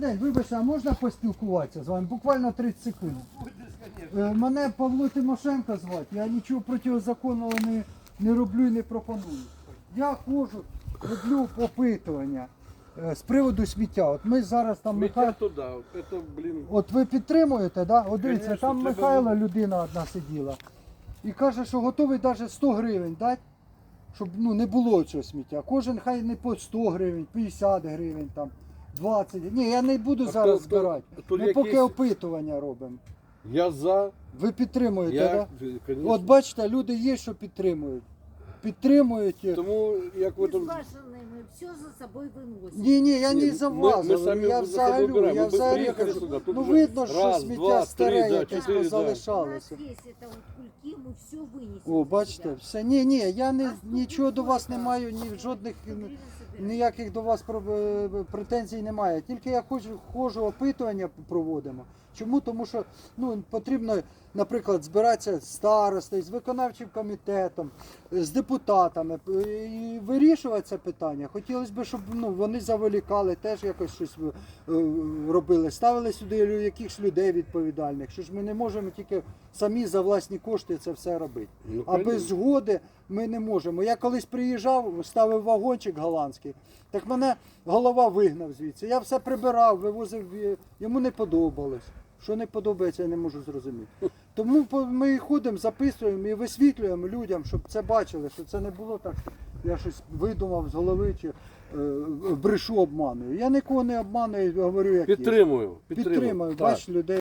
день, вибачте, а можна поспілкуватися з вами? Буквально 30 секунд. Е, Мене Павло Тимошенко звати, я нічого протизаконного не, не роблю і не пропоную. Я ходжу, роблю опитування е, з приводу сміття. От ми зараз там Михайло. Миття туда, это, блин, От ви підтримуєте, да? От дивіться, Конечно, там треба Михайло, людина одна сиділа, і каже, що готовий навіть 100 гривень дати, щоб ну, не було цього сміття. Кожен хай не по 100 гривень, 50 гривень, там, 20. Ні, я не буду А зараз то- збирати. то- то Ми поки якийсь- опитування робимо. я за, Ви підтримуєте, я, так? конечно. От бачите, люди є, що підтримують. Підтримують. Тому, як в этом, Безбашенные, все за собой выносим. Ні, ні, я Ні, не за ми- вас. ми говорю, самі я за собою взагалі, беремо. я Ми взагалі приїхали кажу, сюди, тут ну вже видно, що раз, сміття два, старе три, да, якесь чотири, да. У нас позалишалося. есть это вот кульки, мы все вынесем. О, за бачите, себя. все. Ні, ні, я не А тут нічого до вас не сколько? маю, ні жодних Сто гривен собираем. ніяких до вас е, претензій немає. Тільки я хочу ходжу, опитування проводимо. Чому? Тому що ну, потрібно, наприклад, збиратися з старостою, з виконавчим комітетом, з депутатами е, і вирішувати це питання. Хотілося б, щоб ну, вони заволікали, теж якось щось е, робили, ставили сюди якихось людей відповідальних. Що ж ми не можемо тільки самі за власні кошти це все робити. Ну, А без згоди ми не можемо. Я колись приїжджав, ставив вагончик голландський, так мене голова вигнав звідси. Я все прибирав, вивозив, йому не подобалось. Що не подобається, я не можу зрозуміти. Тому ми ходимо, записуємо і висвітлюємо людям, щоб це бачили, що це не було так. Я щось видумав з голови чи е, брешу обманую. Я нікого не обманую, говорю, як є. Підтримую, Підтримую, Так. людей.